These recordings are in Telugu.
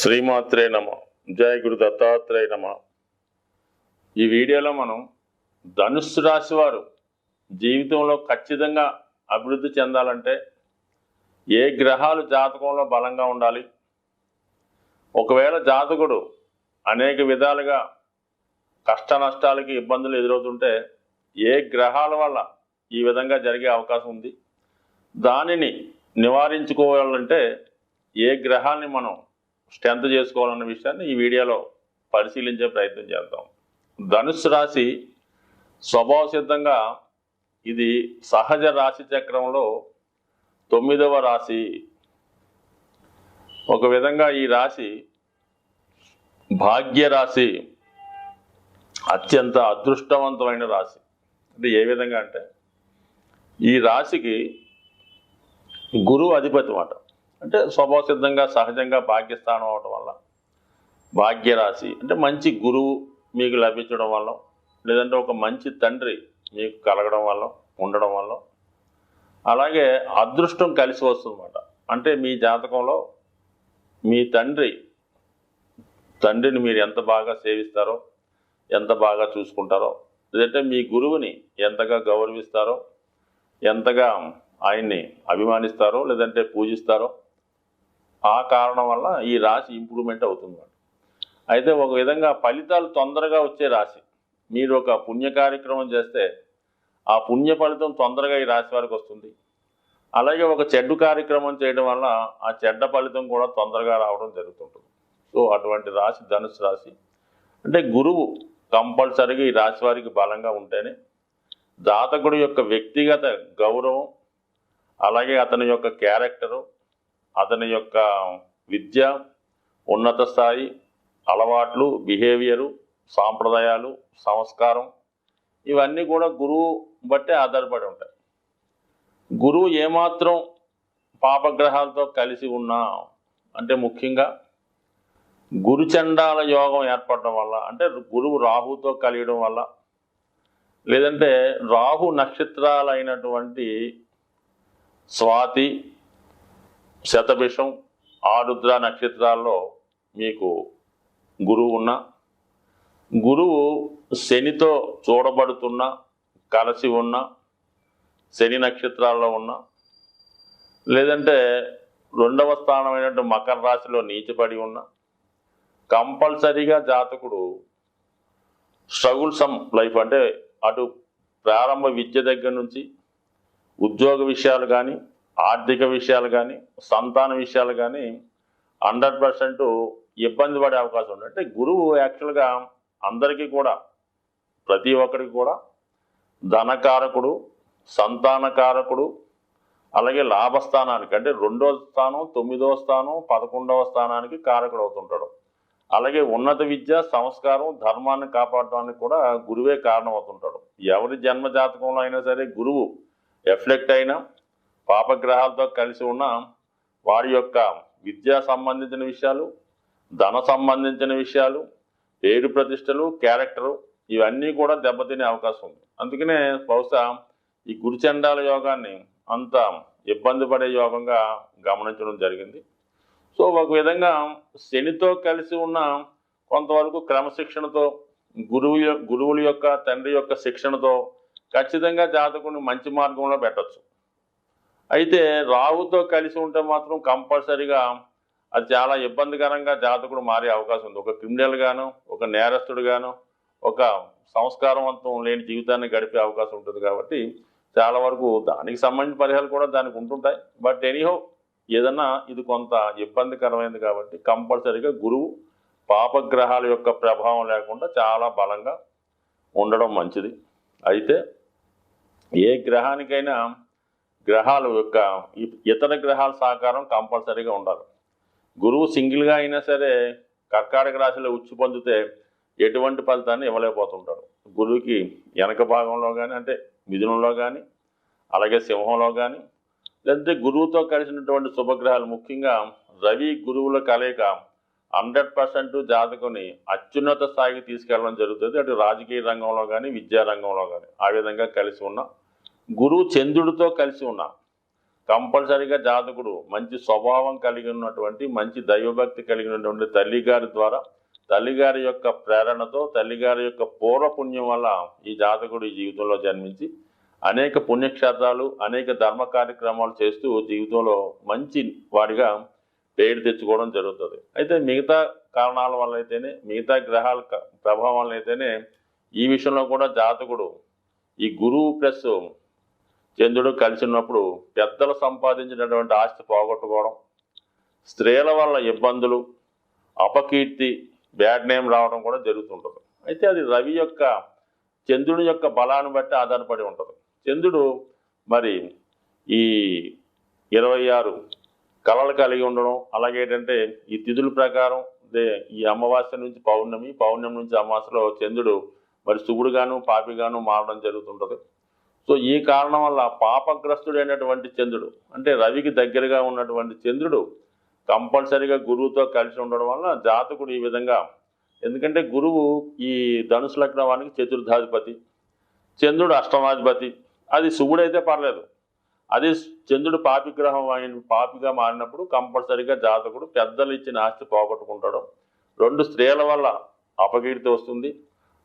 శ్రీమాత్రే నమ. జయ గురు దత్తాత్రేయ నమ. ఈ వీడియోలో మనం ధనుస్సు రాశి వారు జీవితంలో ఖచ్చితంగా అభివృద్ధి చెందాలంటే ఏ గ్రహాలు జాతకంలో బలంగా ఉండాలి? ఒకవేళ జాతకుడు అనేక విధాలుగా కష్ట నష్టాలకి ఇబ్బందులు ఎదురవుతుంటే ఏ గ్రహాల వల్ల ఈ విధంగా జరిగే అవకాశం ఉంది? దానిని నివారించుకోవాలంటే ఏ గ్రహాన్ని మనం స్ట్రెంత్ చేసుకోవాలన్న విషయాన్ని ఈ వీడియోలో పరిశీలించే ప్రయత్నం చేద్దాం. ధనుస్సు రాశి స్వభావ సిద్ధంగా ఇది సహజ రాశి చక్రంలో తొమ్మిదవ రాశి. ఒక విధంగా ఈ రాశి భాగ్య రాశి అత్యంత అదృష్టవంతమైన రాశి. అంటే ఏ విధంగా అంటే ఈ రాశికి గురువు అధిపతి మాట. అంటే స్వభావసిద్ధంగా సహజంగా భాగ్యస్థానం అవటం వల్ల భాగ్యరాశి అంటే మంచి గురువు మీకు లభించడం వల్ల లేదంటే ఒక మంచి తండ్రి మీకు కలగడం వల్ల ఉండడం వల్ల అలాగే అదృష్టం కలిసి వస్తుందన్నమాట. అంటే మీ జాతకంలో మీ తండ్రి తండ్రిని మీరు ఎంత బాగా సేవిస్తారో ఎంత బాగా చూసుకుంటారో లేదంటే మీ గురువుని ఎంతగా గౌరవిస్తారో ఎంతగా ఆయన్ని అభిమానిస్తారో లేదంటే పూజిస్తారో ఆ కారణం వల్ల ఈ రాశి ఇంప్రూవ్మెంట్ అవుతుంది అయితే ఒక విధంగా ఫలితాలు తొందరగా వచ్చే రాశి. మీరు ఒక పుణ్య కార్యక్రమం చేస్తే ఆ పుణ్య ఫలితం తొందరగా ఈ రాశి వారికి వస్తుంది. అలాగే ఒక చెడ్డు కార్యక్రమం చేయడం వల్ల ఆ చెడ్డ ఫలితం కూడా తొందరగా రావడం జరుగుతుంటుంది. సో అటువంటి రాశి ధనుసు రాశి. అంటే గురువు కంపల్సరీగా ఈ రాశి వారికి బలంగా ఉంటేనే జాతకుడు యొక్క వ్యక్తిగత గౌరవం అలాగే అతని యొక్క క్యారెక్టరు అతని యొక్క విద్య ఉన్నత స్థాయి అలవాట్లు బిహేవియరు సాంప్రదాయాలు సంస్కారం ఇవన్నీ కూడా గురువు బట్టే ఆధారపడి ఉంటాయి. గురువు ఏమాత్రం పాపగ్రహాలతో కలిసి ఉన్నా అంటే ముఖ్యంగా గురుచండాల యోగం ఏర్పడడం వల్ల అంటే గురువు రాహుతో కలియడం వల్ల లేదంటే రాహు నక్షత్రాలైనటువంటి స్వాతి శతభిషం ఆరుద్ర నక్షత్రాల్లో మీకు గురువు ఉన్న గురువు శనితో చూడబడుతున్న కలిసి ఉన్న శని నక్షత్రాల్లో ఉన్న లేదంటే రెండవ స్థానమైనటువంటి మకర రాశిలో నీచపడి ఉన్న కంపల్సరీగా జాతకుడు స్ట్రగుల్ సమ్ లైఫ్ అంటే అటు ప్రారంభ విద్య దగ్గర నుంచి ఉద్యోగ విషయాలు కానీ ఆర్థిక విషయాలు కానీ సంతాన విషయాలు కానీ హండ్రెడ్ పర్సెంట్ ఇబ్బంది పడే అవకాశం ఉంది. అంటే గురువు యాక్చువల్గా అందరికీ కూడా ప్రతి ఒక్కరికి కూడా ధనకారకుడు సంతానకారకుడు అలాగే లాభస్థానానికి అంటే రెండో స్థానం తొమ్మిదో స్థానం పదకొండవ స్థానానికి కారకుడు అవుతుంటాడు. అలాగే ఉన్నత విద్య సంస్కారం ధర్మాన్ని కాపాడడానికి కూడా గురువే కారణం అవుతుంటాడు ఎవరి జన్మ జాతకంలో అయినా సరే గురువు ఎఫ్లెక్ట్ అయినా పాపగ్రహాలతో కలిసి ఉన్న వారి యొక్క విద్యా సంబంధించిన విషయాలు ధన సంబంధించిన విషయాలు పేరు ప్రతిష్టలు క్యారెక్టరు ఇవన్నీ కూడా దెబ్బతినే అవకాశం ఉంది. అందుకనే బహుశా ఈ గురుచండాల యోగాన్ని అంత ఇబ్బంది పడే యోగంగా గమనించడం జరిగింది. సో ఒక విధంగా శనితో కలిసి ఉన్న కొంతవరకు క్రమశిక్షణతో గురువు గురువుల యొక్క తండ్రి యొక్క శిక్షణతో ఖచ్చితంగా జాతకుని మంచి మార్గంలో పెట్టచ్చు. అయితే రాహుతో కలిసి ఉంటే మాత్రం కంపల్సరీగా అది చాలా ఇబ్బందికరంగా జాతకుడు మారే అవకాశం ఉంది. ఒక క్రిమినల్ గాను ఒక నేరస్తుడు గాను ఒక సంస్కారవంతం లేని జీవితాన్ని గడిపే అవకాశం ఉంటుంది కాబట్టి చాలా వరకు దానికి సంబంధించిన పరిహారాలు కూడా దానికి ఉంటుంటాయి. బట్ ఎనీహో ఏదన్నా ఇది కొంత ఇబ్బందికరమైనది కాబట్టి కంపల్సరీగా గురువు పాపగ్రహాల యొక్క ప్రభావం లేకుండా చాలా బలంగా ఉండడం మంచిది. అయితే ఏ గ్రహానికైనా గ్రహాల యొక్క ఇతర గ్రహాల సహకారం కంపల్సరీగా ఉండాలి. గురువు సింగిల్గా అయినా సరే కర్కాటక రాశిలో ఉచ్చి పొందితే ఎటువంటి ఫలితాన్ని ఇవ్వలేకపోతుంటాడు. గురువుకి వెనక భాగంలో కానీ అంటే మిథునంలో కానీ అలాగే సింహంలో కానీ లేదంటే గురువుతో కలిసినటువంటి శుభగ్రహాలు ముఖ్యంగా రవి గురువుల కలయిక హండ్రెడ్ పర్సెంట్ జాతకుని అత్యున్నత స్థాయికి తీసుకెళ్ళడం జరుగుతుంది. అటు రాజకీయ రంగంలో కానీ విద్యా రంగంలో కానీ ఆ విధంగా కలిసి ఉన్న గురువు చంద్రుడితో కలిసి ఉన్న కంపల్సరిగా జాతకుడు మంచి స్వభావం కలిగి ఉన్నటువంటి మంచి దైవభక్తి కలిగినటువంటి తల్లిగారి ద్వారా తల్లిగారి యొక్క ప్రేరణతో తల్లిగారి యొక్క పూర్వపుణ్యం వల్ల ఈ జాతకుడు ఈ జీవితంలో జన్మించి అనేక పుణ్యక్షేత్రాలు అనేక ధర్మ కార్యక్రమాలు చేస్తూ జీవితంలో మంచి వాడిగా పేరు తెచ్చుకోవడం జరుగుతుంది. అయితే మిగతా కారణాల వల్ల అయితేనే మిగతా గ్రహాల క- ప్రభావం వల్ల అయితేనే ఈ విషయంలో కూడా జాతకుడు ఈ గురువు ప్లస్ చంద్రుడు కలిసి ఉన్నప్పుడు పెద్దలు సంపాదించినటువంటి ఆస్తి పోగొట్టుకోవడం స్త్రీల వల్ల ఇబ్బందులు అపకీర్తి బ్యాడ్ నేమ్ రావడం కూడా జరుగుతుంటుంది. అయితే అది రవి యొక్క చంద్రుని యొక్క బలాన్ని బట్టి ఆధారపడి ఉంటుంది. చంద్రుడు మరి ఈ ఇరవై ఆరు కళలు కలిగి ఉండడం అలాగే ఏంటంటే ఈ తిథుల ప్రకారం దే- ఈ అమావాస్య నుంచి పౌర్ణమి పౌర్ణమి నుంచి అమావాస్యలో చంద్రుడు మరి శుభుడుగాను పాపిగాను మారడం జరుగుతుంటుంది. సో ఈ కారణం వల్ల పాపగ్రస్తుడైనటువంటి చంద్రుడు అంటే రవికి దగ్గరగా ఉన్నటువంటి చంద్రుడు కంపల్సరిగా గురువుతో కలిసి ఉండడం వల్ల జాతకుడు ఈ విధంగా ఎందుకంటే గురువు ఈ ధనుసు లగ్నవానికి చతుర్థాధిపతి చంద్రుడు అష్టమాధిపతి అది శుభుడైతే పర్లేదు. అది చంద్రుడు పాపిగ్రహం అయిన పాపిగా మారినప్పుడు కంపల్సరిగా జాతకుడు పెద్దలు ఇచ్చిన ఆస్తి పోగొట్టుకుంటాడు. రెండు స్త్రీల వల్ల అపకీర్తి వస్తుంది.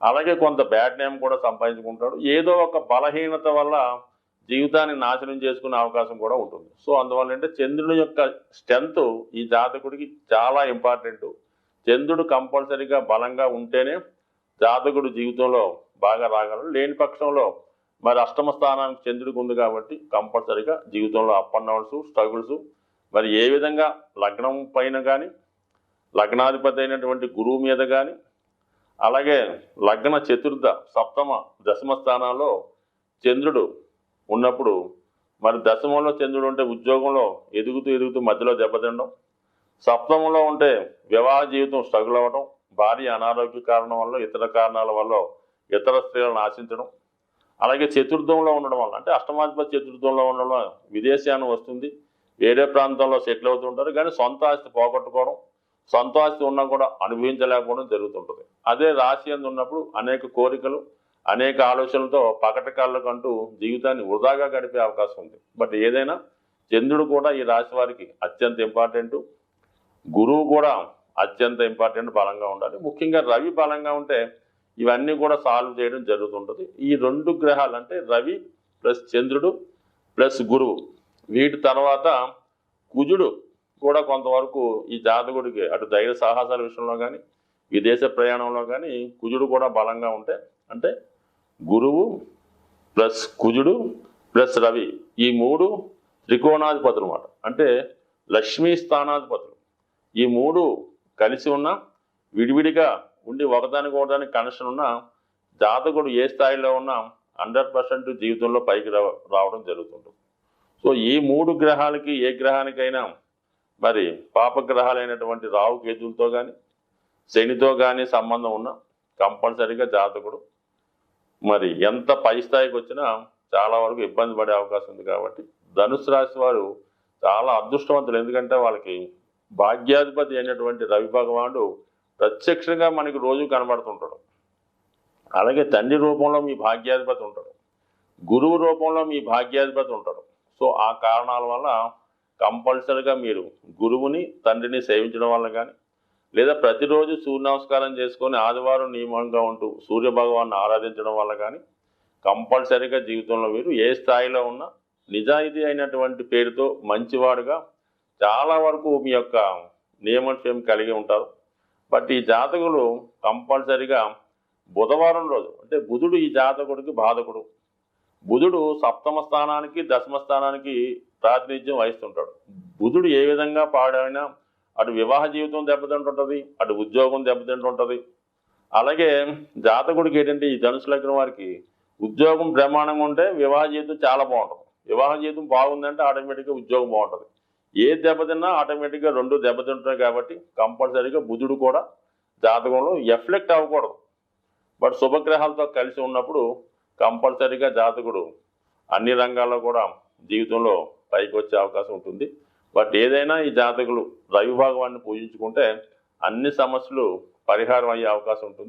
అలాగే కొంత బ్యాడ్ నేమ్ కూడా సంపాదించుకుంటాడు. ఏదో ఒక బలహీనత వల్ల జీవితాన్ని నాశనం చేసుకునే అవకాశం కూడా ఉంటుంది. సో అందువల్ల అంటే చంద్రుని యొక్క స్ట్రెంత్ ఈ జాతకుడికి చాలా ఇంపార్టెంట్. చంద్రుడు కంపల్సరీగా బలంగా ఉంటేనే జాతకుడు జీవితంలో బాగా రాగలడు. లేని పక్షంలో మరి అష్టమ స్థానానికి చంద్రుడికి ఉంది కాబట్టి కంపల్సరీగా జీవితంలో అప్ అండ్ డౌన్స్ స్ట్రగుల్స్ మరి ఏ విధంగా లగ్నం పైన కానీ లగ్నాధిపతి అయినటువంటి గురువు మీద కానీ అలాగే లగ్న చతుర్థ సప్తమ దశమ స్థానాల్లో చంద్రుడు ఉన్నప్పుడు మరి దశమంలో చంద్రుడు ఉంటే ఉద్యోగంలో ఎదుగుతూ ఎదుగుతూ మధ్యలో దెబ్బతినడం సప్తమంలో ఉంటే వివాహ జీవితం స్ట్రగుల్ అవ్వడం భార్య అనారోగ్య కారణం వల్ల ఇతర కారణాల వల్ల ఇతర స్త్రీలను ఆశించడం అలాగే చతుర్థంలో ఉండడం వల్ల అంటే అష్టమాధిపతి చతుర్థంలో ఉండడం వల్ల విదేశాన్ని వస్తుంది వేరే ప్రాంతంలో సెటిల్ అవుతుంటారు కానీ సొంత ఆస్తి పోగొట్టుకోవడం సొంత ఉన్నా కూడా అనుభవించలేకపోవడం జరుగుతుంటుంది. అదే రాశి అందు ఉన్నప్పుడు అనేక కోరికలు అనేక ఆలోచనలతో పకటకాళ్ళకంటూ జీవితాన్ని వృధాగా గడిపే అవకాశం ఉంది. బట్ ఏదైనా చంద్రుడు కూడా ఈ రాశి వారికి అత్యంత ఇంపార్టెంట్ గురువు కూడా అత్యంత ఇంపార్టెంట్ బలంగా ఉండాలి. ముఖ్యంగా రవి బలంగా ఉంటే ఇవన్నీ కూడా సాల్వ్ చేయడం జరుగుతుంటుంది. ఈ రెండు గ్రహాలు అంటే రవి ప్లస్ చంద్రుడు ప్లస్ గురువు. వీటి తర్వాత కుజుడు కూడా కొంతవరకు ఈ జాతకుడికి అటు ధైర్య సాహసాల విషయంలో కానీ విదేశ ప్రయాణంలో కానీ కుజుడు కూడా బలంగా ఉంటే అంటే గురువు ప్లస్ కుజుడు ప్లస్ రవి ఈ మూడు త్రికోణాధిపతులు అన్నమాట. అంటే లక్ష్మీ స్థానాధిపతులు. ఈ మూడు కలిసి ఉన్న విడివిడిగా ఉండి ఒకదానికి ఒకదానికి కనెక్షన్ ఉన్న జాతకుడు ఏ స్థాయిలో ఉన్నా హండ్రెడ్ పర్సెంట్ జీవితంలో పైకి రావడం జరుగుతుంటుంది. సో ఈ మూడు గ్రహాలకి ఏ గ్రహానికైనా మరి పాపగ్రహాలైనటువంటి రావు కేతులతో కానీ శనితో కానీ సంబంధం ఉన్న కంపల్సరీగా జాతకుడు మరి ఎంత పై స్థాయికి వచ్చినా చాలా వరకు ఇబ్బంది పడే అవకాశం ఉంది కాబట్టి ధనుసు రాశి వారు చాలా అదృష్టవంతులు. ఎందుకంటే వాళ్ళకి భాగ్యాధిపతి అయినటువంటి రవి భగవానుడు ప్రత్యక్షంగా మనకి రోజు కనబడుతుంటాడు. అలాగే తండ్రి రూపంలో మీ భాగ్యాధిపతి ఉంటాడు. గురువు రూపంలో మీ భాగ్యాధిపతి ఉంటాడు. సో ఆ కారణాల వల్ల కంపల్సరిగా మీరు గురువుని తండ్రిని సేవించడం వల్ల కానీ లేదా ప్రతిరోజు సూర్య నమస్కారం చేసుకొని ఆదివారం నియమంగా ఉంటూ సూర్య భగవాన్ని ఆరాధించడం వల్ల కానీ కంపల్సరీగా జీవితంలో మీరు ఏ స్థాయిలో ఉన్నా నిజాయితీ అయినటువంటి పేరుతో మంచివాడుగా చాలా వరకు మీ యొక్క నియమక్షేమం కలిగి ఉంటారు. బట్ ఈ జాతకులు కంపల్సరిగా బుధవారం రోజు అంటే బుధుడు ఈ జాతకుడికి బాధకుడు. బుధుడు సప్తమ స్థానానికి దశమ స్థానానికి ప్రాతినిధ్యం వహిస్తుంటాడు. బుధుడు ఏ విధంగా పాడైనా అటు వివాహ జీవితం దెబ్బతింటుంటుంది అటు ఉద్యోగం దెబ్బతింటుంటుంది. అలాగే జాతకుడికి ఏంటంటే ఈ ధనుసు లగ్న వారికి ఉద్యోగం ప్రమాణంగా ఉంటే వివాహ జీవితం చాలా బాగుంటుంది. వివాహ జీవితం బాగుందంటే ఆటోమేటిక్గా ఉద్యోగం బాగుంటుంది. ఏ దెబ్బతిన్నా ఆటోమేటిక్గా రెండు దెబ్బతింటున్నాయి కాబట్టి కంపల్సరీగా బుధుడు కూడా జాతకంలో ఎఫ్లెక్ట్ అవ్వకూడదు. బట్ శుభగ్రహాలతో కలిసి ఉన్నప్పుడు కంపల్సరీగా జాతకుడు అన్ని రంగాల్లో కూడా జీవితంలో పైకి వచ్చే అవకాశం ఉంటుంది. బట్ ఏదైనా ఈ జాతకులు రవి భగవాన్ని పూజించుకుంటే అన్ని సమస్యలు పరిహారం అయ్యే అవకాశం ఉంటుంది.